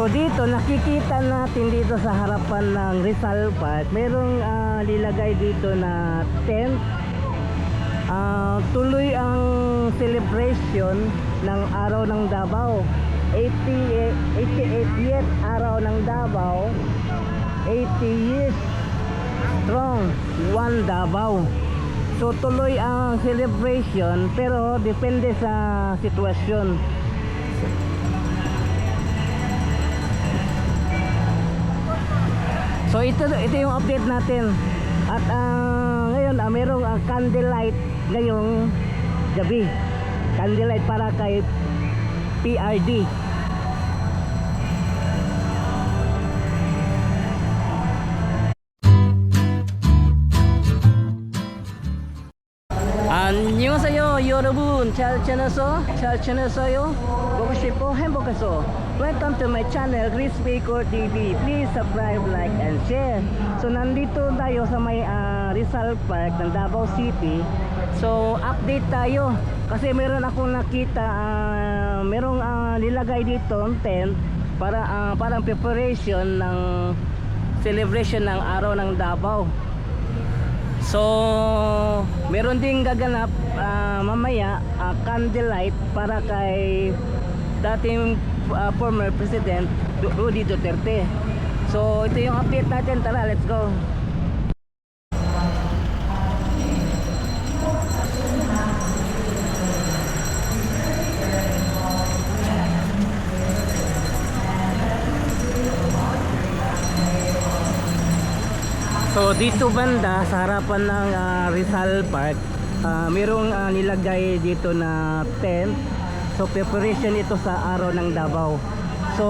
So dito nakikita natin dito sa harapan ng Rizal Park, merong ah, nilagay dito na tent. Ah, tuloy ang celebration ng Araw ng Davao. 88 88th Araw ng Davao. 80 years strong, one Davao. So tuloy ang celebration pero depende sa sitwasyon. So ito ito yung update natin. At ah, ngayon ah, merong ah, candlelight ngayong gabi. Candlelight para kay PRD. 여러분 잘 지내서 잘 지내서요 보고 싶어 행복해서 Welcome to my channel Chris Baker TV Please subscribe, like, and share So nandito tayo sa may ah, Rizal Park ng Davao City So update tayo Kasi meron akong nakita ah, Merong ah, nilagay dito tent para, ah, Parang preparation ng Celebration ng araw ng Davao So, meron ding gaganap ah, mamaya ah, candlelight para kay dating ah, former President Rudy Duterte. So, ito yung update natin. Tara, let's go. Dito banda sa harapan ng ah, Rizal Park, ah, merong ah, nilagay dito na tent. So preparation ito sa araw ng Davao. So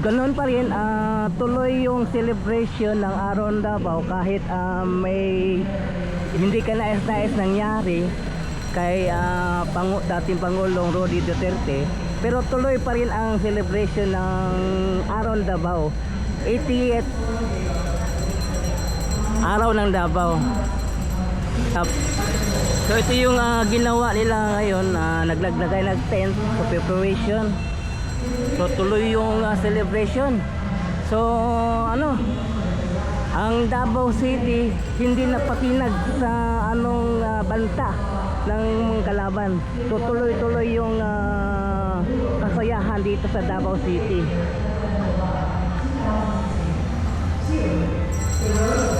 ganoon pa rin ah, tuloy yung celebration ng araw ng Davao kahit ah, may hindi ka nais-nais nangyari kay ah, pangu dating Pangulong Rodi Duterte pero tuloy pa rin ang celebration ng araw ng Davao 88 araw ng Davao. So ito yung ah, ginawa nila ngayon, uh, naglaglagay ng tent for preparation. So tuloy yung ah, celebration. So ano, ang Davao City hindi napatinag sa anong ah, banta ng kalaban. So tuloy-tuloy yung ah, kasayahan dito sa Davao City. So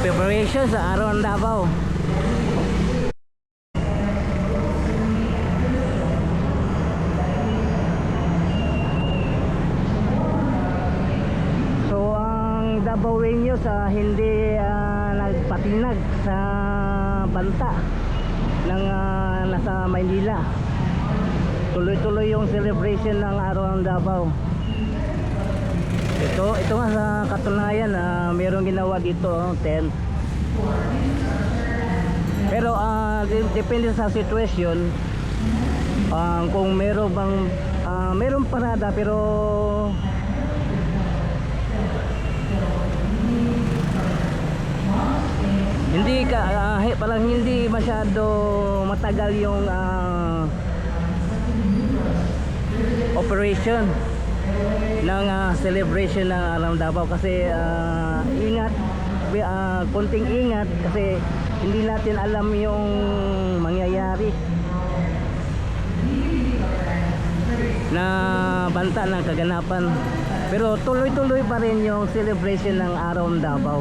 preparation sa araw ng Davao. So ang Davaoenyo sa hindi ah, nagpatinag sa banta ng ah, nasa Maynila. Tuloy-tuloy yung celebration ng araw ng Davao. Ito, ito nga sa katunayan na mayroong ginawa dito, oh, tent. Pero de- depende sa situation ah, kung meron bang ah, meron parada pero hindi ka he- parang hindi masyado matagal yung ah, operation ng ah, celebration ng Alam Davao kasi ah, ingat. Ah, konting ingat kasi hindi natin alam yung mangyayari. Na banta ng kaganapan. Pero tuloy-tuloy pa rin yung celebration ng Araw ng Davao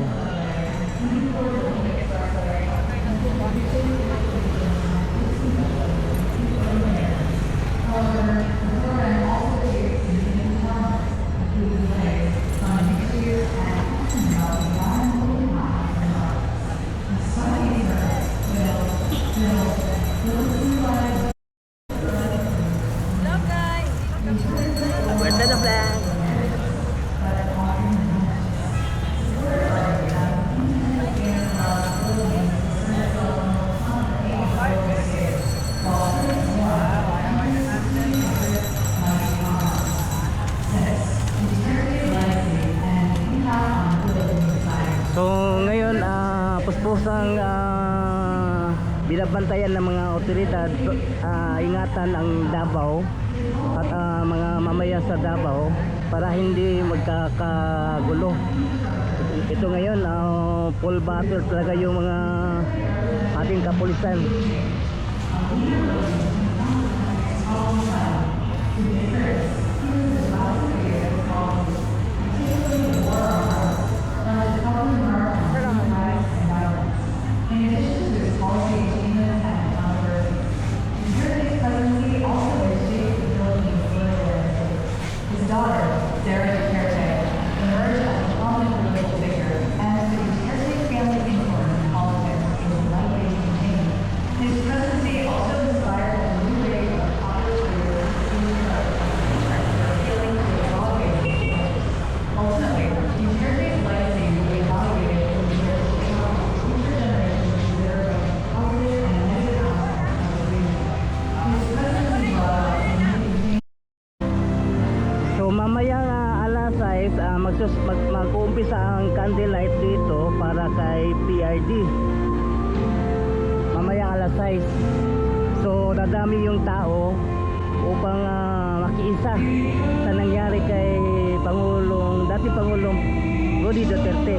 lang. So ngayon, ah, puspusang uh, binabantayan ng mga otoridad, uh, ingatan ang Davao at uh, mga mamaya sa Davao para hindi magkakagulo. Ito ngayon, uh, full battle talaga yung mga ating kapulisan. there. upang uh, makiisa sa nangyari kay Pangulong, dati Pangulong Godi Duterte.